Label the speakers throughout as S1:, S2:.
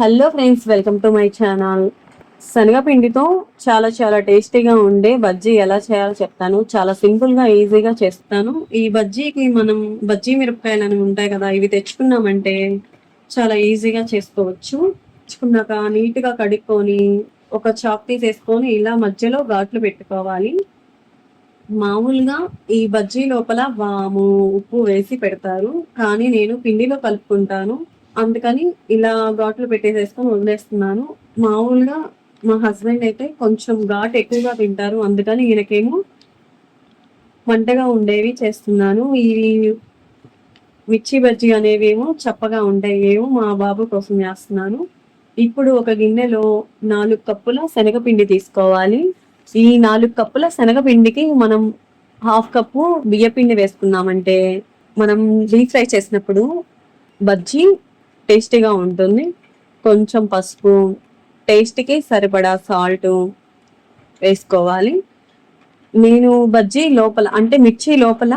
S1: Hello friends welcome to my channel. శనగపిండితో చాలా చాలా టేస్టీగా ఉండే బజ్జీ ఎలా చేయాలో చెప్తాను. చాలా సింపుల్గా ఈజీగా చేస్తాను. ఈ బజ్జీకి మనం బజ్జీ మిరపకాయలు అని ఉంటాయి కదా ఇవి తెచ్చుకున్నామంటే చాలా ఈజీగా చేసుకోవచ్చు. తెచ్చుకున్నాక నీట్గా కడుక్కొని ఒక చాక్ తీసేసుకొని ఇలా మధ్యలో ఘాట్లు పెట్టుకోవాలి. మామూలుగా ఈ బజ్జీ లోపల వాము ఉప్పు వేసి పెడతారు. కానీ నేను పిండిలో కలుపుకుంటాను. అందుకని ఇలా ఘాట్లు పెట్టేసేసుకొని వదిలేస్తున్నాను. మామూలుగా మా హస్బెండ్ అయితే కొంచెం ఘాట్ ఎక్కువగా తింటారు. అందుకని ఈయనకేమో మంటగా ఉండేవి చేస్తున్నాను. ఇవి మిర్చి బజ్జీ అనేవి ఏమో చప్పగా ఉంటాయి ఏమో మా బాబు కోసం చేస్తున్నాను. ఇప్పుడు ఒక గిన్నెలో నాలుగు కప్పుల శనగపిండి తీసుకోవాలి. ఈ నాలుగు కప్పుల శనగపిండికి మనం హాఫ్ కప్పు బియ్యపిండి వేసుకున్నామంటే మనం డీప్ ఫ్రై చేసినప్పుడు బజ్జీ టేస్టీగా ఉంటుంది. కొంచెం పసుపు టేస్ట్కి సరిపడా సాల్ట్ వేసుకోవాలి. నేను బజ్జీ లోపల అంటే మిర్చి లోపల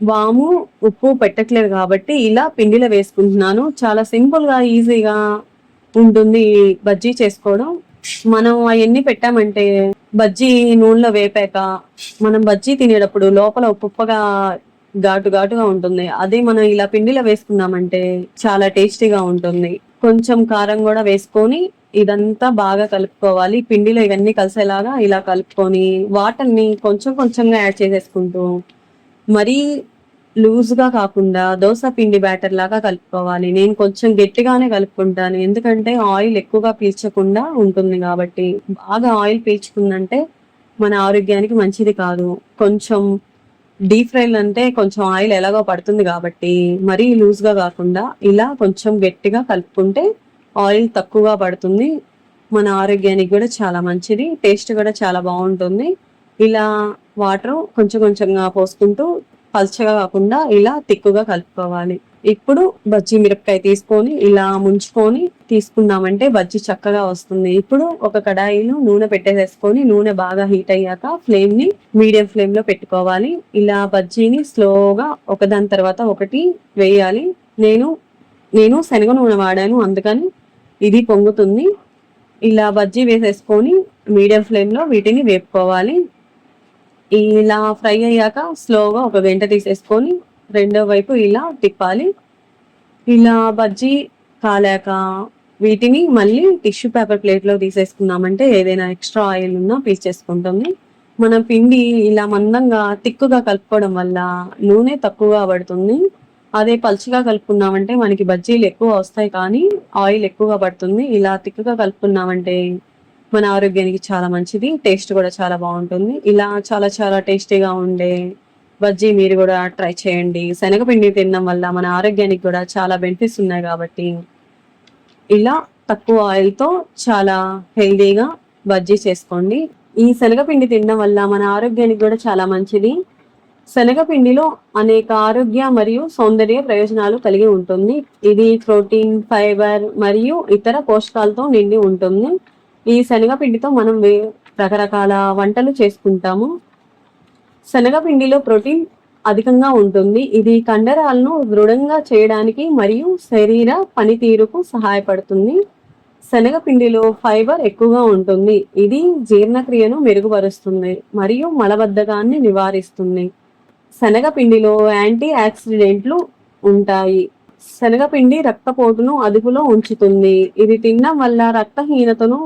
S1: వాము ఉప్పు పెట్టట్లేదు కాబట్టి ఇలా పిండిలో వేసుకుంటున్నాను. చాలా సింపుల్గా ఈజీగా ఉంటుంది బజ్జీ చేసుకోవడం. మనం అవన్నీ పెట్టామంటే బజ్జీ నూనెలో వేపాక మనం బజ్జీ తినేటప్పుడు లోపల ఉప్పుగా ఘాటు ఘాటుగా ఉంటుంది. అదే మనం ఇలా పిండిలో వేసుకున్నామంటే చాలా టేస్టీగా ఉంటుంది. కొంచెం కారం కూడా వేసుకొని ఇదంతా బాగా కలుపుకోవాలి. పిండిలో ఇవన్నీ కలిసేలాగా ఇలా కలుపుకొని వాటర్ని కొంచెం కొంచెంగా యాడ్ చేసేసుకుంటూ మరీ లూజ్గా కాకుండా దోశ పిండి బ్యాటర్ లాగా కలుపుకోవాలి. నేను కొంచెం గట్టిగానే కలుపుకుంటాను. ఎందుకంటే ఆయిల్ ఎక్కువగా పీల్చకుండా ఉంటుంది కాబట్టి. బాగా ఆయిల్ పీల్చుకుందంటే మన ఆరోగ్యానికి మంచిది కాదు. కొంచెం డీప్ ఫ్రైలు అంటే కొంచెం ఆయిల్ ఎలాగో పడుతుంది కాబట్టి మరీ లూజ్గా కాకుండా ఇలా కొంచెం గట్టిగా కలుపుకుంటే ఆయిల్ తక్కువగా పడుతుంది. మన ఆరోగ్యానికి కూడా చాలా మంచిది టేస్ట్ కూడా చాలా బాగుంటుంది. ఇలా వాటర్ కొంచెం కొంచెంగా పోసుకుంటూ పల్చగా కాకుండా ఇలా తిక్కుగా కలుపుకోవాలి. ఇప్పుడు బజ్జీ మిరపకాయ తీసుకొని ఇలా ముంచుకొని తీసుకున్నామంటే బజ్జీ చక్కగా వస్తుంది. ఇప్పుడు ఒక కడాయిలో నూనె పెట్టేసేసుకొని నూనె బాగా హీట్ అయ్యాక ఫ్లేమ్ని మీడియం ఫ్లేమ్లో పెట్టుకోవాలి. ఇలా బజ్జీని స్లోగా ఒకదాని తర్వాత ఒకటి వేయాలి. నేను నేను శనగ నూనె వాడాను అందుకని ఇది పొంగుతుంది. ఇలా బజ్జీ వేసేసుకొని మీడియం ఫ్లేమ్లో వీటిని వేపుకోవాలి. ఇలా ఫ్రై అయ్యాక స్లోగా ఒక గంట తీసేసుకొని రెండో వైపు ఇలా తిప్పాలి. ఇలా బజ్జీ కాలాక వీటిని మళ్ళీ టిష్యూ పేపర్ ప్లేట్లో తీసేసుకున్నామంటే ఏదైనా ఎక్స్ట్రా ఆయిల్ ఉన్నా పీల్చేసుకుంటుంది మన పిండి ఇలా మందంగా తిక్కుగా కలుపుకోవడం వల్ల నూనె తక్కువగా పడుతుంది. అదే పలుచగా కలుపుకున్నామంటే మనకి బజ్జీలు ఎక్కువ వస్తాయి కానీ ఆయిల్ ఎక్కువగా పడుతుంది. ఇలా తిక్కుగా కలుపుకున్నామంటే మన ఆరోగ్యానికి చాలా మంచిది టేస్ట్ కూడా చాలా బాగుంటుంది. ఇలా చాలా చాలా టేస్టీగా ఉండే బజ్జీ మీరు కూడా ట్రై చేయండి. శనగపిండి తినడం వల్ల మన ఆరోగ్యానికి కూడా చాలా బెనిఫిట్స్ ఉన్నాయి కాబట్టి ఇలా తక్కువ ఆయిల్తో చాలా హెల్దీగా బజ్జీ చేసుకోండి. ఈ శనగపిండి తినడం వల్ల మన ఆరోగ్యానికి కూడా చాలా మంచిది. శనగపిండిలో అనేక ఆరోగ్య మరియు సౌందర్య ప్రయోజనాలు కలిగి ఉంటుంది. ఇది ప్రోటీన్ ఫైబర్ మరియు ఇతర పోషకాలతో నిండి ఉంటుంది. ఈ శనగపిండితో మనం రకరకాల వంటలు చేసుకుంటాము. శనగపిండిలో ప్రోటీన్ అధికంగా ఉంటుంది. ఇది కండరాలను దృఢంగా చేయడానికి మరియు శరీర పనితీరుకు సహాయపడుతుంది. శనగపిండిలో ఫైబర్ ఎక్కువగా ఉంటుంది. ఇది జీర్ణక్రియను మెరుగుపరుస్తుంది మరియు మలబద్ధకాన్ని నివారిస్తుంది. శనగపిండిలో యాంటీ ఆక్సిడెంట్లు ఉంటాయి. శనగపిండి రక్తపోటును అదుపులో ఉంచుతుంది. ఇది తినడం వల్ల రక్తహీనతను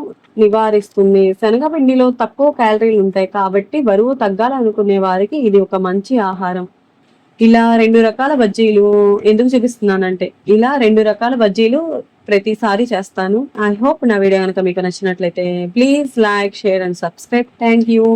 S1: నివారిస్తుంది. శనగపిండిలో తక్కువ క్యాలరీలు ఉంటాయి కాబట్టి బరువు తగ్గాలనుకునే వారికి ఇది ఒక మంచి ఆహారం. ఇలా రెండు రకాల బజ్జీలు ఎందుకు చూపిస్తున్నానంటే ఇలా రెండు రకాల బజ్జీలు ప్రతిసారి చేస్తాను. ఐ హోప్ నా వీడియో కనుక మీకు నచ్చినట్లయితే please like share and subscribe thank you